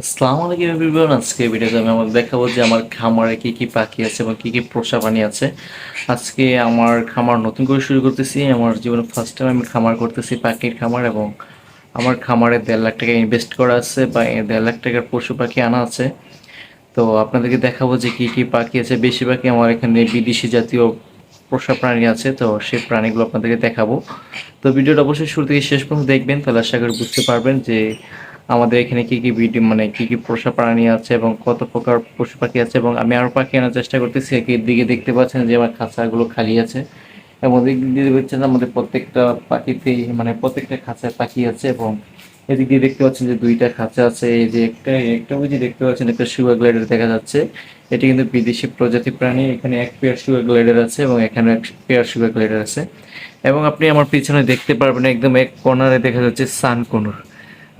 আসসালামু আলাইকুম এভরিওয়ান আজকে ভিডিওতে আমি আমাদের দেখাবো যে আমার খামারে কি কি পাখি আছে এবং কি কি পোষা প্রাণী আছে। আজকে আমার খামার নতুন করে শুরু করতেছি, আমার জীবনে ফার্স্ট টাইম আমি খামার করতেছি পাখির খামার এবং আমার খামারে দেড় লাখ টাকা ইনভেস্ট করা আছে বা দেড় লাখ টাকার পশু পাখি আনা আছে। তো আপনাদেরকে দেখাবো যে কি কি পাখি আছে। বেশিরভাগই আমার এখানে বিদেশি জাতীয় পোষা প্রাণী আছে, তো সেই প্রাণীগুলো আপনাদেরকে দেখাবো। তো ভিডিওটা অবশ্যই শুরু থেকে শেষ পর্যন্ত দেখবেন, তাহলে আশা করি বুঝতে পারবেন যে আমাদের এখানে কি কি ভিডিও মানে কি কি পোষা প্রাণী আছে এবং কত প্রকার পশু পাখি আছে এবং আমি আরও পাখি আনার চেষ্টা করতেছি। এর দিকে দেখতে পাচ্ছেন যে আমার খাঁচাগুলো খালি আছে এবং দিয়ে দেখছেন আমাদের প্রত্যেকটা পাখিতেই মানে প্রত্যেকটা খাঁচায় পাখি আছে এবং এদিক দিয়ে দেখতে পাচ্ছেন যে দুইটা খাঁচা আছে। এই যে একটা একটা বুঝি দেখতে পাচ্ছেন একটা শুয়া গ্লাইডার দেখা যাচ্ছে। এটি কিন্তু বিদেশি প্রজাতি প্রাণী। এখানে এক পেয়ার শুয়া গ্লাইডার আছে এবং এখানে এক পেয়ার শুয়া গ্লাইডার আছে। এবং আপনি আমার পিছনে দেখতে পারবেন একদম এক কর্নারে দেখা যাচ্ছে সান কোনুর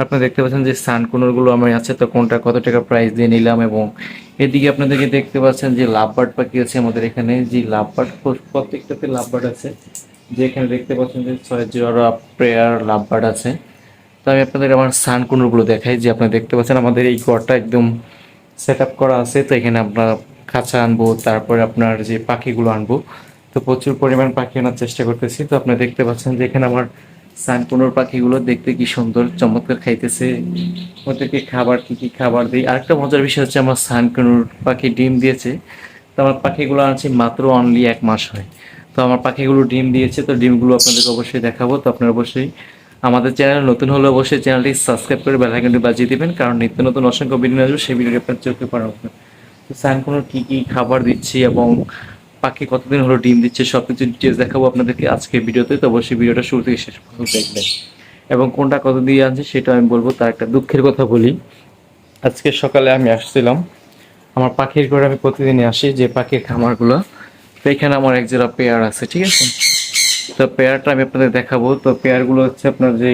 আপনি দেখতে পাচ্ছেন যে সান কোনুরগুলো আমার আছে, তো কোনটা কত টাকা প্রাইস দিয়ে নিলাম এবং এদিকে আপনাদেরকে দেখতে পাচ্ছেন যে লাভবার্ড পাখি আছে আমাদের এখানে। যে লাভবার্ড প্রত্যেকটাতে লাভবার্ড আছে। যে এখানে দেখতে পাচ্ছেন যে ছয় জোড়া প্রেয়ার লাভবার্ড আছে। তো আমি আপনাদের আমার সান কোনুরগুলো দেখাই। যে আপনারা দেখতে পাচ্ছেন আমাদের এই ঘরটা একদম সেট করা আছে। তো এখানে আপনার খাঁচা আনব, তারপরে আপনার যে পাখিগুলো আনব। তো প্রচুর পরিমাণ পাখি আনার চেষ্টা করতেছি। তো আপনারা দেখতে পাচ্ছেন যে এখানে আমার সানকুনোর পাখিগুলো দেখতে কি সুন্দর, চমৎকার খাইতেছে। ওদেরকে খাবার, কি কি খাবার দিই? আরেকটা মজার বিষয় হচ্ছে আমার সানকুনোর পাখি ডিম দিয়েছে। তো আমার পাখিগুলো আছে মাত্র অনলি এক মাস হয়। তো আমার পাখিগুলো ডিম দিয়েছে, তো ডিমগুলো আপনাদেরকে অবশ্যই দেখাবো। তো আপনারা অবশ্যই আমাদের চ্যানেল নতুন হলে অবশ্যই চ্যানেলটি সাবস্ক্রাইব করে বেল আইকনটি বাজিয়ে দেবেন, কারণ নিত্য নতুন অসংখ্য ভিডিও আসবে, সেই ভিডিওটি আপনার চোখে পড়া তো সানকুনোর কী কী খাবার দিচ্ছি এবং পাখি কতদিন হলো ডিম দিচ্ছে সব কিছু ডিটেলস দেখাবো আপনাদেরকে আজকে ভিডিওতে। তো অবশ্যই ভিডিওটা শুরু থেকে শেষ পর্যন্ত দেখবেন। এবং কোনটা কত দিয়ে আনছে সেটা আমি বলব, তার একটা দুঃখের কথা বলি। আজকে সকালে আমি আসছিলাম। আমার পাখির ঘরে আমি প্রতিদিনই আসি, যে পাখির খামারগুলো। তো এখানে আমার এক জোড়া পেয়ার আছে, ঠিক আছে? তো পেয়ারটা আমি আপনাদের দেখাবো। তো পেয়ারগুলো হচ্ছে আপনার যে,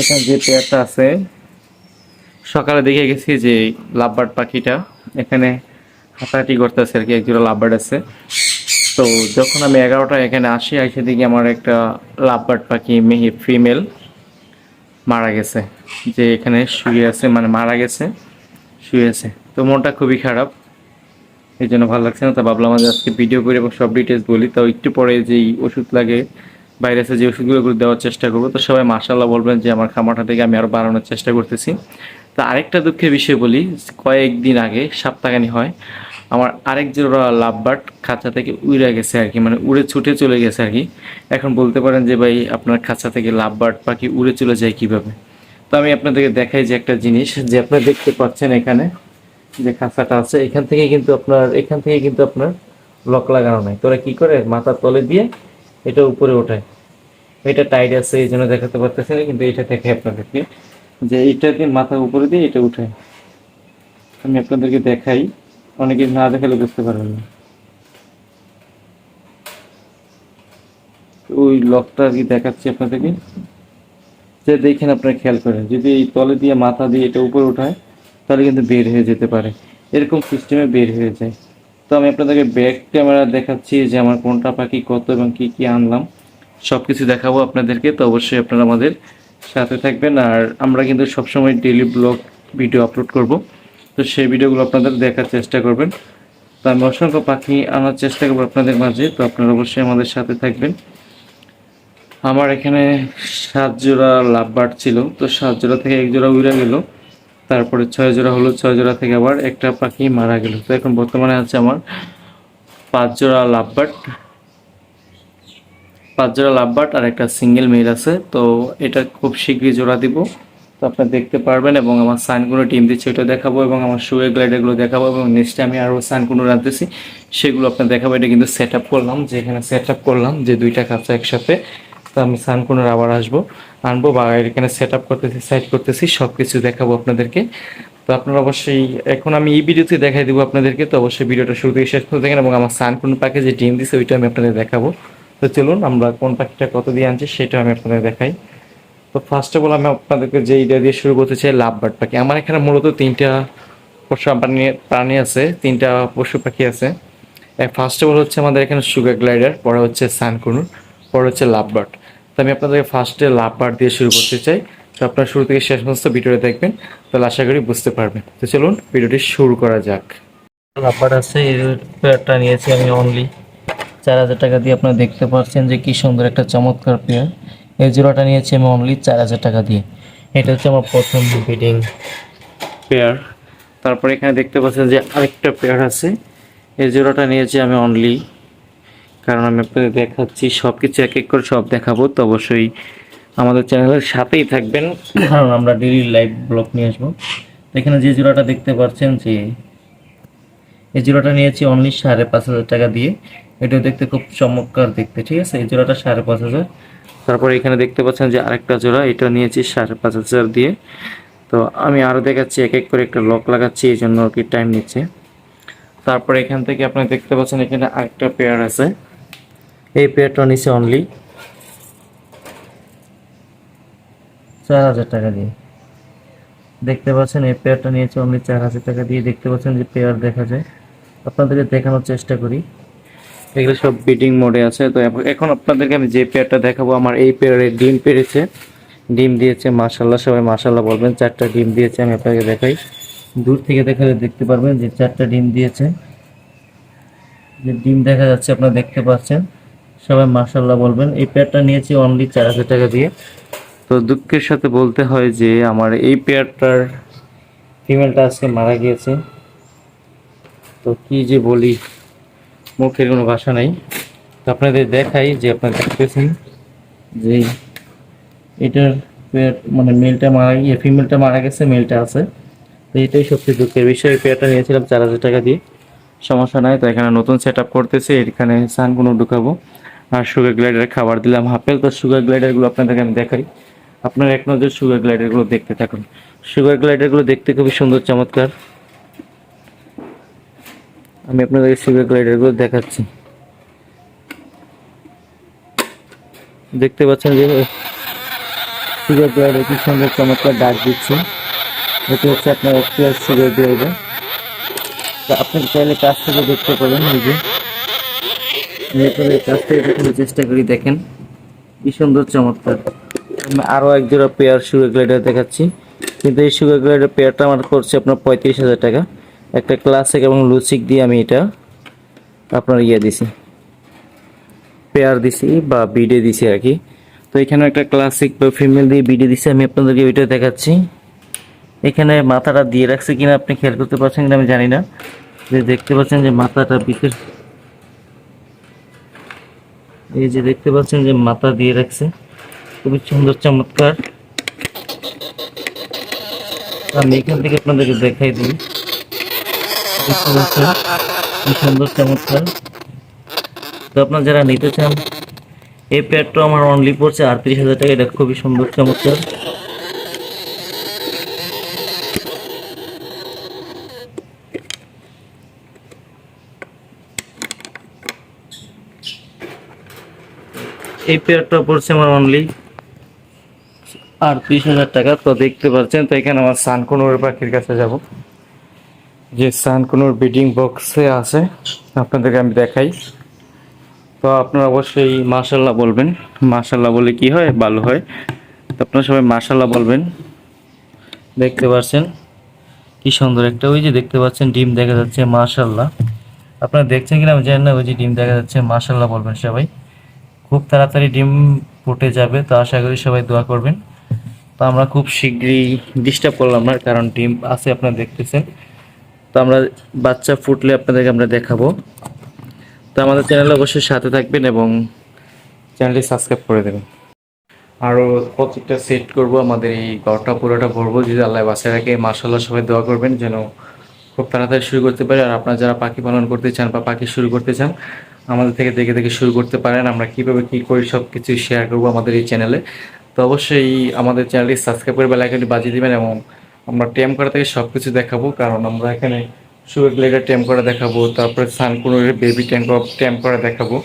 এখানে যে পেয়ারটা আছে, সকালে দেখে গেছি যে লাভবার্ড পাখিটা। এখানে হাঁটাহাঁটি করতেছে আর কি, এক জোড়া লাভবার্ড আছে। তো যখন আমি এগারোটা এখানে আসি এসে দেখি আমার একটা লাভবার্ড পাখি মেহি ফিমেল মারা গেছে, যে এখানে শুয়ে আছে মানে মারা গেছে, শুয়ে আছে। তো মনটা খুবই খারাপ, এই জন্য ভালো লাগছে না। তা ভাবলাম যে আজকে ভিডিও করে এবং সব ডিটেলস বলি। তাও একটু পরে যেই ওষুধ লাগে ভাইরাসে যে ওষুধগুলো দেওয়ার চেষ্টা করব, তো সবাই মার্শাল্লাহ বলবেন যে আমার খামারটা থেকে আমি আরও বাড়ানোর চেষ্টা করতেছি। তা আরেকটা দুঃখের বিষয় বলি, কয়েকদিন আগে সপ্তাহখানি হয় আমার আরেক জোড়া লাভবার্ড খাঁচা থেকে উড়ে গেছে আর কি মানে উড়ে ছুটে চলে গেছে আর কি। এখন বলতে পারেন যে ভাই, আপনার খাঁচা থেকে লাভবার্ড পাখি উড়ে চলে যায় কীভাবে? তো আমি আপনাদেরকে দেখাই যে একটা জিনিস যে আপনারা দেখতে পাচ্ছেন এখানে, যে খাঁচাটা আছে, এখান থেকে কিন্তু আপনার, এখান থেকে কিন্তু আপনার লক লাগানো নাই। তোরা কি করে? মাথার তলে দিয়ে এটা উপরে ওঠায়। এটা টাইট আছে, এই জন্য দেখাতে পারতেছে না, কিন্তু এটা দেখে আপনাদেরকে। যে এটা দিয়ে মাথার উপরে দিয়ে এটা উঠায়। আমি আপনাদেরকে দেখাই। অনেকে না দেখালে বুঝতে পারবেন না। ওই লকটা আর কি দেখাচ্ছি আপনাদেরকে। যে দেখেন আপনারা খেয়াল করেন, যদি এই তলে দিয়ে মাথা দিয়ে এটা উপরে উঠায়, তাহলে কিন্তু বের হয়ে যেতে পারে। এরকম সিস্টেমে বের হয়ে যায়। তো আমি আপনাদেরকে ব্যাক ক্যামেরা দেখাচ্ছি যে আমার কোনটা পাখি কত এবং কি কি আনলাম। সব কিছু দেখাবো আপনাদেরকে, তো অবশ্যই আপনারা আমাদের সাথে থাকবেন। আর আমরা কিন্তু সবসময় ডেলি ব্লগ ভিডিও আপলোড করব। তো সেই ভিডিওগুলো আপনাদের দেখার চেষ্টা করবেন। তো আমি অসংখ্য পাখি আনার চেষ্টা করব আপনাদের মাঝে, তো আপনারা অবশ্যই আমাদের সাথে থাকবেন। আমার এখানে সাত জোড়া লাভবার্ড ছিল, তো সাত জোড়া থেকে এক জোড়া উড়ে গেল, তারপরে ছয় জোড়া হলো, ছয় জোড়া থেকে আবার একটা পাখি মারা গেল। তো এখন বর্তমানে আছে আমার পাঁচ জোড়া লাভবার্ড পাঁচ জোড়া লাভবার্ড আর একটা সিঙ্গেল মেল আছে, তো এটা খুব শীঘ্রই জোড়া দিব। তো আপনারা দেখতে পারবেন এবং আমার সানগুলো টিম দিচ্ছে ওইটা দেখাবো এবং আমার শুয়ে গ্লাইডারগুলো দেখাবো এবং নেক্সটে আমি আরও সানগুলো রাখতেছি সেগুলো আপনার দেখাবো। এটা কিন্তু সেট আপ করলাম যে এখানে সেট আপ করলাম যে দুইটা কাঁচা একসাথে, তো আমি সানকুনোর আবার আসব, আনব বা এখানে সেট আপ করতেছি সাইড করতেছি সব কিছু দেখাবো আপনাদেরকে। তো আপনারা অবশ্যই, এখন আমি এই ভিডিওতে দেখাই দেবো আপনাদেরকে, তো অবশ্যই ভিডিওটা শুরু থেকে শেষ করে দেখেন এবং আমার সানকুন পাখি যে ডিম দিছে, ওইটা আমি আপনাদের দেখাবো। তো চলুন, আমরা কোন পাখিটা কত দিয়ে আনছি, সেটা আমি আপনাদের দেখাই। তো ফার্স্ট অফ অল আমি আপনাদেরকে যে এইটা দিয়ে শুরু করতে চাই, লাভ বার্ড পাখি। আমার এখানে মূলত তিনটা পশু প্রাণী প্রাণী আছে, তিনটা পশু পাখি আছে। ফার্স্ট অফ অল হচ্ছে আমাদের এখানে সুগার গ্লাইডার পরে হচ্ছে সানকুনুর পরে হচ্ছে লাভ বার্ড। তো আমি আপনাদেরকে ফার্স্টে লাভ বার্ড দিয়ে শুরু করতে চাই। তো আপনার শুরু থেকে শেষ পর্যন্ত ভিডিওটা দেখবেন, তাহলে আশা করি বুঝতে পারবেন। তো চলুন ভিডিওটি শুরু করা যাক। রাবার আছে, এই পেয়ারটা নিয়েছি আমি অনলি চার হাজার টাকা দিয়ে আপনারা দেখতে পাচ্ছেন যে কি সুন্দর একটা চমৎকার পেয়ার। এই জোড়াটা নিয়েছি আমি অনলি চার হাজার টাকা দিয়ে। এটা হচ্ছে আমার প্রথম বিডিং পেয়ার তারপরে এখানে দেখতে পাচ্ছেন যে আরেকটা পেয়ার আছে। এই জোড়াটা নিয়েছি আমি অনলি কারণ আমি আপনাদের দেখাচ্ছি সব কিছু এক এক করে সব দেখাবো তো অবশ্যই আমাদের চ্যানেলের সাথেই থাকবেন। কারণ আমরা ডেলি লাইভ ব্লগ নিয়ে আসব। এখানে যে জোড়াটা দেখতে পাচ্ছেন যে এই জোড়াটা নিয়েছি অনলি সাড়ে পাঁচ হাজার টাকা দিয়ে। এটা দেখতে খুব চমৎকার দেখতে ঠিক আছে? এই জোড়াটা সাড়ে পাঁচ হাজার। তারপরে এখানে দেখতে পাচ্ছেন যে আরেকটা জোড়া, এটা নিয়েছি সাড়ে পাঁচ হাজার দিয়ে। তো আমি আরও দেখাচ্ছি, এক এক করে একটা লক লাগাচ্ছি, এই জন্য আর কি টাইম নিচ্ছে। তারপরে এখান থেকে আপনি দেখতে পাচ্ছেন এখানে আরেকটা পেয়ার আছে। এই পেয়ারটা নিচ্ছে অনলি চার হাজার টাকা দিয়ে। দেখতে পাচ্ছেন, এই পেয়ারটা নিয়েছে অনলি চার হাজার টাকা দিয়ে। দেখতে পাচ্ছেন যে পেয়ার দেখা যায়। আপনাদেরকে দেখানোর চেষ্টা করি। এগুলো সব বিডিং মোডে আছে। তো এখন আপনাদেরকে আমি যে পেয়ারটা দেখাবো, আমার এই পেয়ারে ডিম পেরেছে। ডিম দিয়েছে মাশাল্লাহ সবাই মাশাল্লাহ বলবেন। চারটা ডিম দিয়েছে, আমি আপনাকে দেখাই। দূর থেকে দেখালে দেখতে পারবেন যে চারটা ডিম দিয়েছে। যে ডিম দেখা যাচ্ছে, আপনারা দেখতে পাচ্ছেন। সবাই মাশাল্লাহ বলবেন। এই পেয়ারটা নিয়েছি অনলি চার হাজার টাকা দিয়ে। তো দুঃখের সাথে বলতে হয় যে, আমার এই পেয়ারটার ফিমেলটা আজকে মারা গিয়েছে। তো কি যে বলি। মুখের কোনো ভাষা নেই। তো আপনাদের দেখাই যে আপনারা দেখতেছেন যে এটার মানে মেলটা মারা গিয়ে, ফিমেলটা মারা গেছে, মেলটা আছে। তো এটাই সবচেয়ে দুঃখের বিষয়। পেয়ারটা নিয়েছিলাম চার হাজার টাকা দিয়ে। সমস্যা নাই, তো এখানে নতুন সেট আপ করতেছি, এখানে সানগুলো ঢুকাবো। আর সুগার গ্লাইডার খাবার দিলাম। হাফেল তো সুগার গ্লাইডারগুলো আপনাদেরকে আমি দেখাই। আপনারা এক নজর সুগার গ্লাইডারগুলো দেখতে থাকুন। সুগার গ্লাইডারগুলো দেখতে খুবই সুন্দর, চমৎকার। আমি আপনাদেরকে সুগার গ্লাইডারগুলো দেখাচ্ছি। দেখতে পাচ্ছেন যে সুগার গ্লাইডার কি সুন্দর চমৎকার ডাক দিচ্ছে। এটি হচ্ছে আপনার এক্সপিরিয়েন্স সুগার গ্লাইডার তা আপনি চাইলে কাছ থেকে দেখতে পারেন আপনাদের কাছ থেকে দেখানোর চেষ্টা করি, দেখেন। কি সুন্দর চমৎকার। আমি আরও এক জোড়া পেয়ার সুগার গ্লাইডার দেখাচ্ছি। কিন্তু এই সুগার গ্লাইডার পেয়ারটা আমার করছে আপনার পঁয়ত্রিশ হাজার টাকা। একটা ক্লাসিক এবং লুচিক দিয়ে আমি এটা আপনার ইয়ে দিছি। পেয়ার দিছি বা বিডে দিছি আর কি। তো এখানে একটা ক্লাসিক বা ফিমেল দিয়ে বিডে দিছি। আমি আপনাদেরকে ওইটা দেখাচ্ছি। এখানে মাথাটা দিয়ে রাখছে কিনা আপনি খেয়াল করতে পারছেন কিনা আমি জানি না। যে দেখতে পাচ্ছেন যে মাথাটা বিশেষ এই যে দেখতে পাচ্ছেন যে মাথা দিয়ে রাখছে। খুবই সুন্দর, চমৎকার। আমি এখান থেকে আপনাদেরকে দেখাই দিই। পাচ্ছেন কি সুন্দর চমৎকার তো আপনারা যারা নিতে চান, এই প্যাডটা আমার অনলি পড়ছে আটত্রিশ হাজার টাকা, এটা খুবই সুন্দর, চমৎকার। এই পেয়ারটা পড়ছে আমার অনলি আটত্রিশ হাজার টাকা, তো দেখতে পাচ্ছেন, তো এখানে আমার সানকুনুর পাখির কাছে যাব। যে সানকুনুর বিডিং বক্সে আছে, আপনাদেরকে আমি দেখাই। তো আপনারা অবশ্যই মাশাল্লাহ বলবেন। মাশাল্লাহ বলে কি হয়? ভালো হয়। তো আপনারা সবাই মাশাল্লাহ বলবেন। দেখতে পাচ্ছেন? কি সুন্দর একটা ওই যে দেখতে পাচ্ছেন, ডিম দেখা যাচ্ছে মাশাল্লাহ আপনারা দেখছেন কিনা আমি জানি না, ওই যে ডিম দেখা যাচ্ছে মাশাল্লাহ বলবেন সবাই। খুব তাড়াতাড়ি ডিম ফুটে যাবে, তো আশা করি সবাই দোয়া করবেন। তো আমরা খুব শীঘ্রই ডিস্টার্ব করলাম না, কারণ ডিম আছে, আপনারা দেখতেছেন। তো আমরা বাচ্চা ফুটলে আপনাদেরকে আমরা দেখাবো। তো আমাদের চ্যানেলে অবশ্যই সাথে থাকবেন এবং চ্যানেলটি সাবস্ক্রাইব করে দেবেন। আরও প্রত্যেকটা সেট করব, আমাদের এই ঘরটা পুরোটা ভরবো, যদি আল্লাহ বাসায় রাখে মার্শাল্লাহ সবাই দোয়া করবেন যেন খুব তাড়াতাড়ি শুরু করতে পারে। আর আপনারা যারা পাখি পালন করতে চান বা পাখি শুরু করতে চান, আমাদের থেকে দেখে দেখে শুরু করতে পারেন। আমরা কীভাবে কী করি সব কিছু শেয়ার করব আমাদের এই চ্যানেলে তো অবশ্যই আমাদের চ্যানেলটি সাবস্ক্রাইব করে বেল আইকনটি বাজিয়ে দিবেন এবং আমরা টেম করা থেকে সব কিছু দেখাবো, কারণ আমরা এখানে সুগার গ্লেডার টেম করা দেখাবো, তারপরে সানকুনের বেবি টেম করা দেখাবো।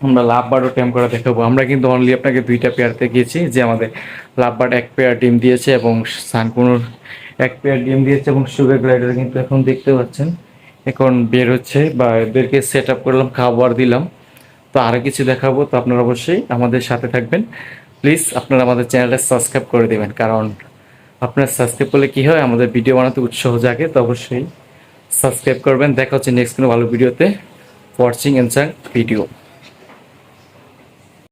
আমরা লাভ বার্ডও টেম করা দেখাবো। আমরা কিন্তু অনলি আপনাকে দুইটা পেয়ারতে গিয়েছি, যে আমাদের লাভ বার্ড এক পেয়ার ডিম দিয়েছে এবং সানকুনোর এক পেয়ার ডিম দিয়েছে এবং সুগার গ্লাইডার কিন্তু এখন দেখতে পাচ্ছেন। এখন বের হচ্ছে বা এদেরকে সেট আপ করলাম, খাবার দিলাম। তো আরও কিছু দেখাবো, তো আপনারা অবশ্যই আমাদের সাথে থাকবেন। প্লিজ আপনারা আমাদের চ্যানেলটা সাবস্ক্রাইব করে দেবেন, কারণ আপনার সাবস্ক্রাইব করলে কী হয়? আমাদের ভিডিও বানাতে উৎসাহ জাগে, তো অবশ্যই সাবস্ক্রাইব করবেন। দেখা হচ্ছে নেক্সট কোনো ভালো ভিডিওতে ওয়াচিং অ্যান্সার ভিডিও